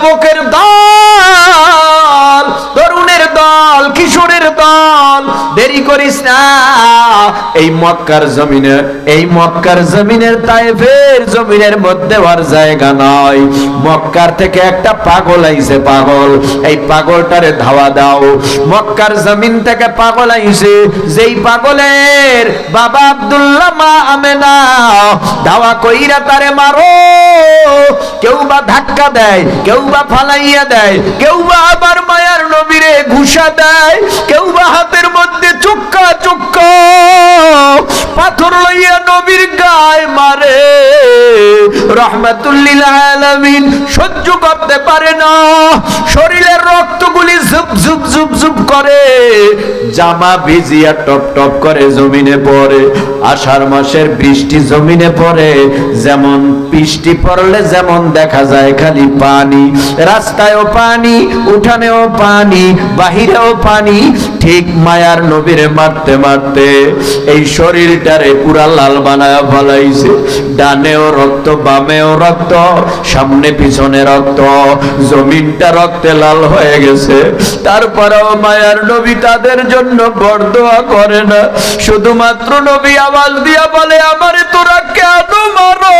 যুবকের দল তরুণের দল কিশোরের দল দেরি করিস না। এই মক্কার জমিনে, এই মক্কার জমিনের তাইফের জমিনের মধ্যে আর জায়গা নয় মক্কার থেকে একটা পাগল আইছে, পাগল। এই পাগলটারে ধাওয়া দাও। মক্কার জমিন থেকে পাগল আইছে, যেই পাগলের বাবা আব্দুল্লাহ মা আমেনা, ধাওয়া কইরা তারে মারো। কেউ বা ধাক্কা দেয় কেউ বা ফালাইয়া দেয় কেউ বা আবার মায়ার নবীরে ঘুষা দেয় কেউ বা হাতের মধ্যে চুক্কা চুক্কা পাথর লইয়া নবীর গায়ে মারে। রহমাতুল্লিল আলামিন সহ্য করতে পারে না। শরীরের রক্তগুলি ঝুপ ঝুপ ঝুপ ঝুপ করে। জামা ভিজিয়া টপ টপ করে জমিনে পড়ে। আষাঢ় মাসের বৃষ্টি জমিনে পড়ে। যেমন বৃষ্টি পড়লে যেমন দেখা যায় খালি পানি। রাস্তায়ও পানি, উঠানেও পানি, বাহিরেও পানি। ঠিক মায়ার নবীরে মারতে মারতে এই শরীরটারে পুরা লাল বানায় ফলাইছে। ডানেও রক্ত, বামেও রক্ত, সামনে পিছনে রক্ত, জমিনটা রক্তে লাল হয়ে গেছে। তারপরেও মায়ার নবী তাদের জন্য বরদোয়া করে না। শুধুমাত্র নবী আওয়াজ দিয়া বলে, আমারে তোরা কেন মারো?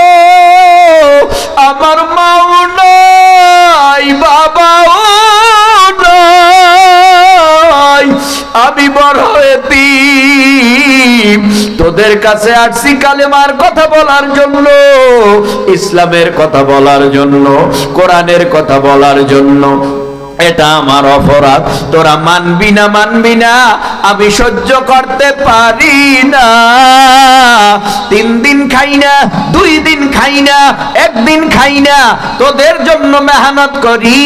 আমার মাও নাই, বাবাও নাই আমি বড় তোদের কাছে আসছি কালেমার কথা বলার জন্য, ইসলামের কথা বলার জন্য, কোরআনের কথা বলার জন্য। এটা আমার অপরাধ। তোরা মানবি না মানবি না, আমি সহ্য করতে পারি না। তিন দিন খাই না, দুই দিন খাই না, একদিন খাই না, তোদের জন্য মেহনত করি।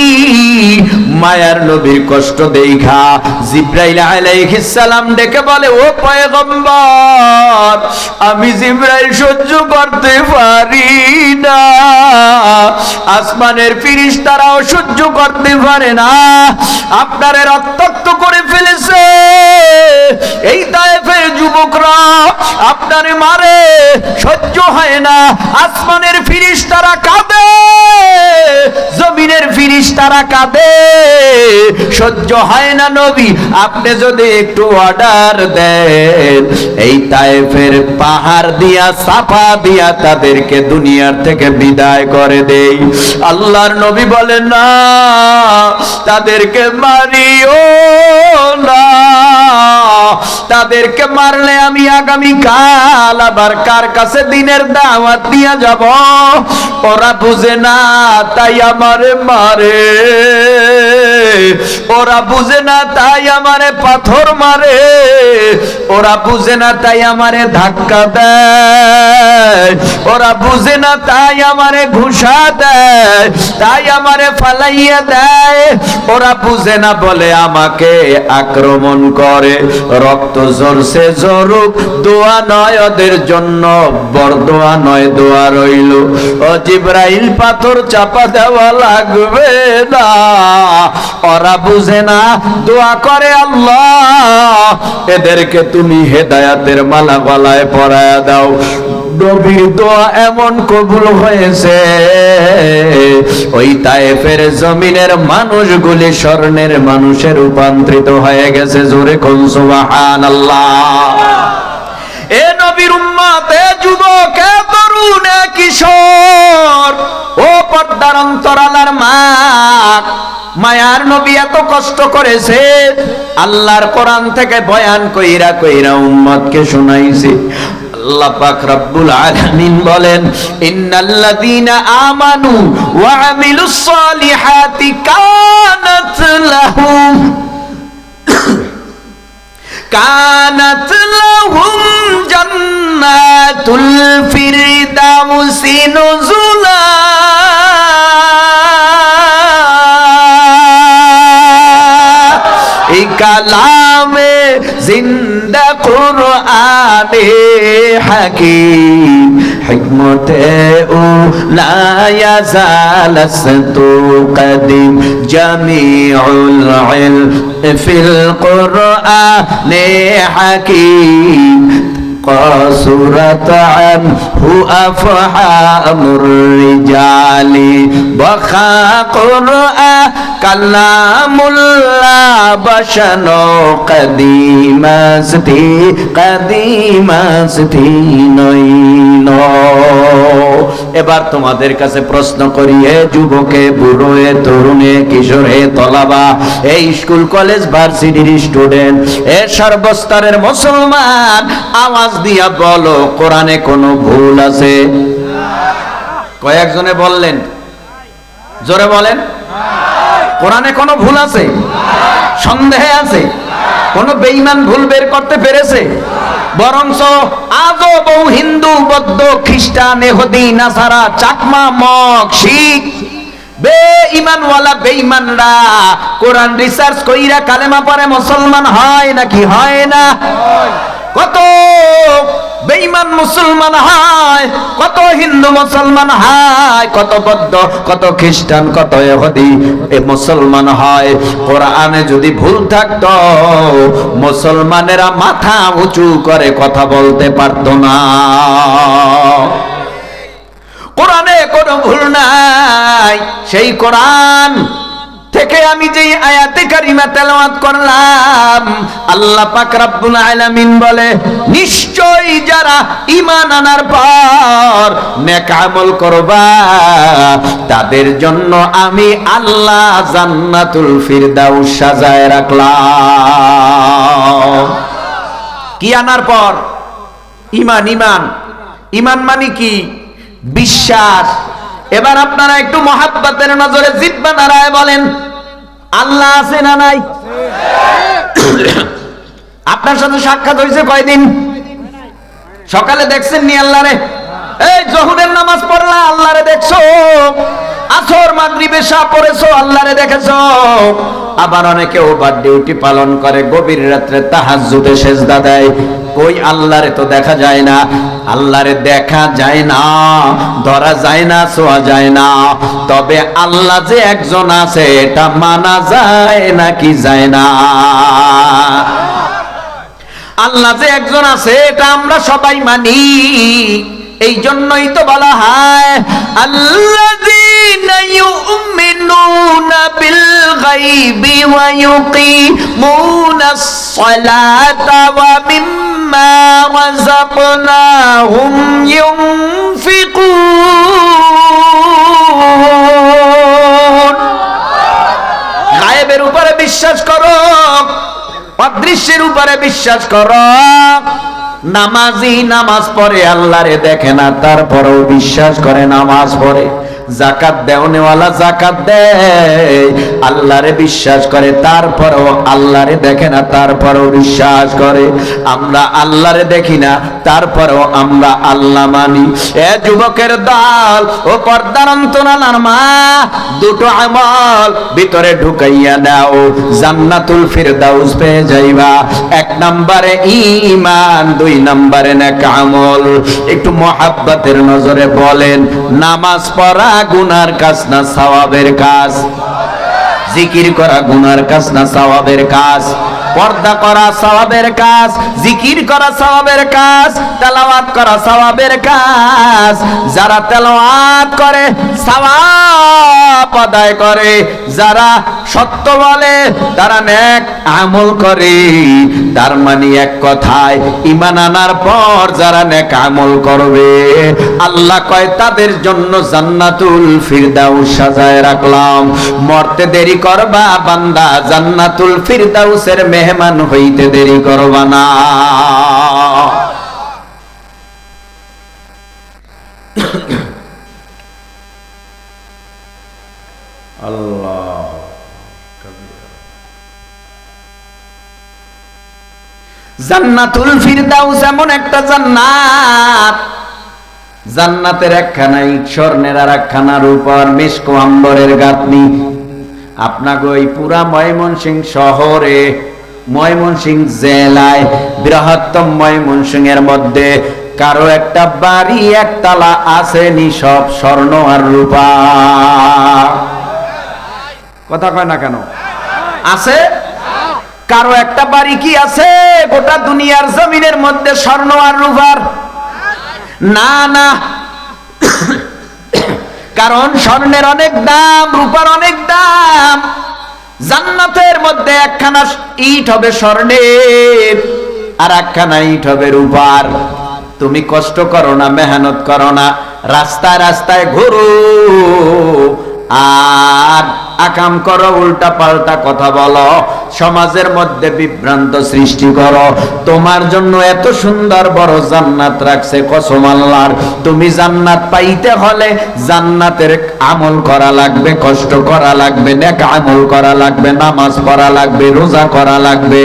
মায়ার নবীর কষ্ট দেখা, জিব্রাইল আলাইহিস সালাম ডেকে বলে, ও পয়গম্বর, আমি জিব্রাইল সহ্য করতে পারি না। আসমানের ফিরিস্তারাও সহ্য করতে পারে না আপনারে রক্তাক্ত করে ফেলেছে। এই তায়েফের যুবকরা আপনারে মারে, সহ্য হয় না। আসমানের ফিরিস্তারা কাঁদে। জমিনের ফিরিস্তারা কাঁদে। সহ্য হয় না নবী, আপনি যদি একটু অর্ডার দেন, এই তায়েফের পাহাড় দিয়া, সাফা দিয়া তাদেরকে দুনিয়ার থেকে বিদায় করে দেই। আল্লাহর নবী বলেন, না, তাদেরকে মারিও না। তাদেরকে মারলে আমি আগামী কাল আবার কার কাছে দিনের দাওয়াত দিয়া যাব? ওরা বুঝে না, তাই আমার মারে। ওরা বুঝে না তাই আমারে পাথর মারে। ওরা বুঝে না তাই আমারে ধাক্কা দেয়। ওরা বুঝে না তাই আমারে ঘুষা দেয়। তাই আমারে ফালাইয়া দেয়। ওরা বুঝে না বলে আমাকে আক্রমণ করে। রক্ত জ্বলছে জরুক দোয়া নয় ওদের জন্য বড় দোয়া নয় দোয়া রইল। ও জিব্রাইল পাথর চাপা দেওয়া লাগবে না। ওরা বুঝে না, দোয়া করে আল্লাহ। এদেরকে তুমি হেদায়াতের মালা গলায় পরায়া দাও। এমন কবুল হয়েছে, ওই জমিনের মানুষগুলি স্বর্ণের মানুষে রূপান্তরিত হয়ে গেছে। জোরে কোন এ নবীর উম্মত যুবক তরুণ কিশোর, ও পর্দার অন্তরালার মা। মায়ার নবী এত কষ্ট করেছে, আল্লাহর কোরআন থেকে বয়ান কইরা কইরা উম্মতকে শোনাইছে। আল্লাহ বলেন আমানু কালামে জিন্দা কুরআনে হাকিম হিকমতে ও লা ইয়াজালাসতু কদিম জামিউল ইলম ফিল কুরআনে হাকিম قصرت عنه أفحام الرجال بخا قرآن كلام الله بشنو قديم استي قديم استي নইন এবার তোমাদের কাছে প্রশ্ন করি হে যুবকে বুড়ো হে তরুণ হে কিশোর হে তলাবা এই স্কুল কলেজ ভার্সিটির স্টুডেন্ট এ সর্বস্তরের মুসলমান আওয়াজ দিয়া বলো, কোরআনে কোনো ভুল আছে? কয়েকজনে বললেন, জোরে বলেন, কোরআনে কোনো ভুল আছে? সন্দেহে আছে? কোন বেঈমান ভুল বের করতে পেরেছে? বরংস আজও বহু হিন্দু, বৌদ্ধ, খ্রিস্টান এহুদি নাসারা, চাকমা, মগ, শিখ বে ইমানওয়ালা বেঈমানরা কোরআন রিসার্চ কইরা কালেমা পরে মুসলমান হয় নাকি হয় না? কত বেঈমান মুসলমান হয়, কত হিন্দু মুসলমান হয়, কত বৌদ্ধ, কত খ্রিস্টান, কত ইহুদি এ মুসলমান হয়। কোরআনে যদি ভুল থাকতো, মুসলমানেরা মাথা উঁচু করে কথা বলতে পারতো না। কোরআনে কোনো ভুল নাই, সেই কোরআন থেকে আমি যেই আয়াতে কারিমা তেলাওয়াত করলাম, আল্লাহ পাক রব্বুল আলামিন বলে, নিশ্চয়ই যারা ঈমান আনার পর নেক আমল করবা, তাদের জন্য আমি আল্লাহ জান্নাতুল ফিরদাউস সাজায় রাখলাম। কি আনার পর? ইমান ইমান ইমান মানে কি? বিশ্বাস। এবার আপনারা একটু মহাব্বাতের নজরে জিব্বা নারায় বলেন, আল্লাহ আছে না নাই? আপনার সাথে সাক্ষাৎ হয়েছে কয়দিন? সকালে দেখছেন নি আল্লাহরে? এই জহুরের নামাজ পড়লা, আল্লাহরে দেখছ? আসর, মাগরিবে শাহ পড়েছো, আল্লাহরে দেখেছ? আবার অনেকে ওভার ডিউটি পালন করে, গভীর রাত্রে তাহাজ্জুদে সেজদা দেয়। কই আল্লাহরে তো দেখা যায় না। আল্লাহরে দেখা যায় না, ধরা যায় না ছোঁয়া যায় না। তবে আল্লাহ যে একজন আছে, এটা মানা যায় নাকি যায় না। আল্লাহ যে একজন আছে, এটা আমরা সবাই মানি। এই জন্যই তো বলা হয়, আল্লাযীনা ইউমিনুনা বিল গায়বি ওয়া ইউকিমুনাস রাযাকনাহুম ইউনফিকুন গায়েবের উপরে বিশ্বাস করো, অদৃশ্যের উপরে বিশ্বাস করো। নামাজি নামাজ পড়ে, আল্লাহরে দেখে না, তারপরেও বিশ্বাস করে নামাজ পড়ে। জাকাত দেওনেওয়ালা জাকাত দেয়। আল্লাহরে বিশ্বাস করে, তারপরেও আল্লাহরে দেখে না, তারপরেও বিশ্বাস করে। আমরা আল্লাহরে দেখি না, তারপরেও আমরা আল্লাহ মানি। এ যুবকের দল, ও পর্দার অন্তরালার মা, দুটো আমল ভিতরে ঢুকাইয়া দাও, জান্নাতুল ফিরদাউস পেয়ে যাইবা। এক নম্বরে ঈমান, দুই নম্বরে নেক আমল। একটু মহাব্বতের নজরে বলেন, নামাজ পড়া গুনার কাজ না সওয়াবের কাজ? জিকির করা গুনার কাজ না সওয়াবের কাজ? পর্দা করা সওয়াবের কাজ? জিকির করা সওয়াবের কাজ? তেলাওয়াত করা সওয়াবের কাজ? যারা তেলাওয়াত করে, সওয়াব আদায় করে, যারা সত্য বলে, তারা নেক আমল করে। তার মানে এক কথায় ইমান আনার পর যারা নেক আমল করবে, আল্লাহ কয়, তাদের জন্য জান্নাতুল ফিরদাউস সাজায় রাখলাম। মরতে দেরি করবা, বান্দা, জান্নাতুল ফিরদাউসের মেহমান হইতে দেরি করবা না। জান্নাতুল ফিরদাউস এমন একটা জান্নাত। জান্নাতের একখানা ইট, স্বর্ণের আর একখানা রূপার মেশকো আম্বরের গাঁথনি। আপনাকে ওই পুরা ময়মনসিং শহরে ময়মনসিং জেলায়, বৃহত্তম ময়মনসিং এর মধ্যে কারও একটা বাড়ি একতলা আসেনি সব স্বর্ণ আর রূপা। কথা কয় না কেন? আছে? কারও একটা বাড়ি কি আছে? গোটা দুনিয়ার জমিনের মধ্যে স্বর্ণ আর রূপার? না না। কারণ স্বর্ণের অনেক দাম, রূপার অনেক দাম। জান্নাতের মধ্যে একখানা ইট হবে স্বর্ণের আর একখানা ইট হবে রূপার। তুমি কষ্ট করো না, মেহনত করো না। রাস্তায় রাস্তায় ঘুরো। আর আকাম করো, উল্টা পাল্টা কথা বলো। সমাজের মধ্যে বিভ্রান্ত সৃষ্টি করো। তোমার জন্য এত সুন্দর বড় জান্নাত রাখছে কসম আল্লাহর। তুমি জান্নাত পাইতে হলে জান্নাতের আমল করা লাগবে, কষ্ট করা লাগবে, নেক আমল করা লাগবে, নামাজ পড়া লাগবে, রোজা করা লাগবে।